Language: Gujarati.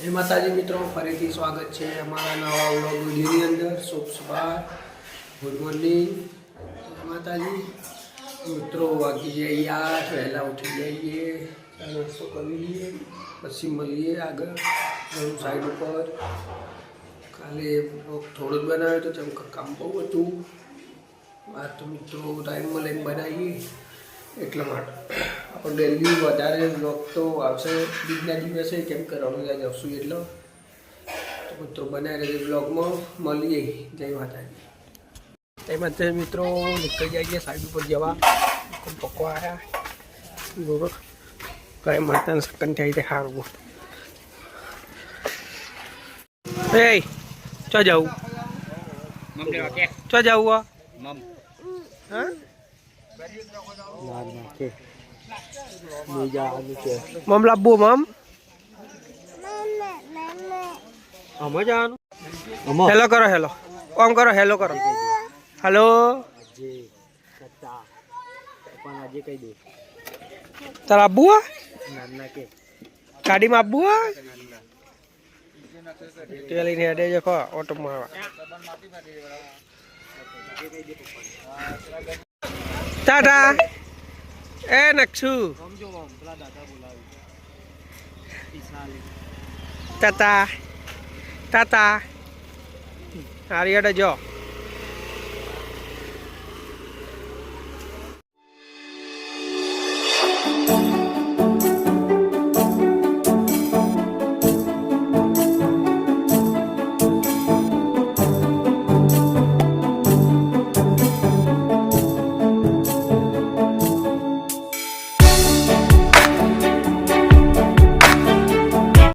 જય માતાજી મિત્રો, ફરીથી સ્વાગત છે અમારા નવા વ્લોગ વિડીયોની અંદર. શુભ સવાર. ગુડ મોર્નિંગ માતાજી, મિત્રો, વાગી જઈએ આઠ, વહેલા ઉઠી જઈએ. નાસ્તો કરી લઈએ. પછી મળીએ આગળ સાઈડ ઉપર. કાલે થોડું જ બનાવ્યો તો ચમ કામ બહુ હતું. આ તો મિત્રો ટાઈમ મળે બનાવીએ. એટલા માટે. આપણે ડેલી વધારે બ્લોગ તો આવશે બીજના દિવસે કેમ કે રણુજા જશું એટલો. તો મિત્રો બનાવી રહેજો બ્લોગમાં મળીએ. જય માતાજી. જય માતાજી મિત્રો નીકળી જઈએ સાઈડ ઉપર જવા. પકવા આવ્યા બરોબર. કઈ મળતા ને સકન થઈ તે સારું એ ચો જવું ચો જવું આ? હા મમ. લાવવું મમ આમાં જવાનું હેલો કરો હેલો ઓમ કરો હેલો કરો. હેલો તારા આબુ ગાડીમાં આબુ લઈને હેડે જખો ઓટોમાં આવા. ટાટા. એ નક્ષુ ટાટા. ટાટા. હારી હેડે જો.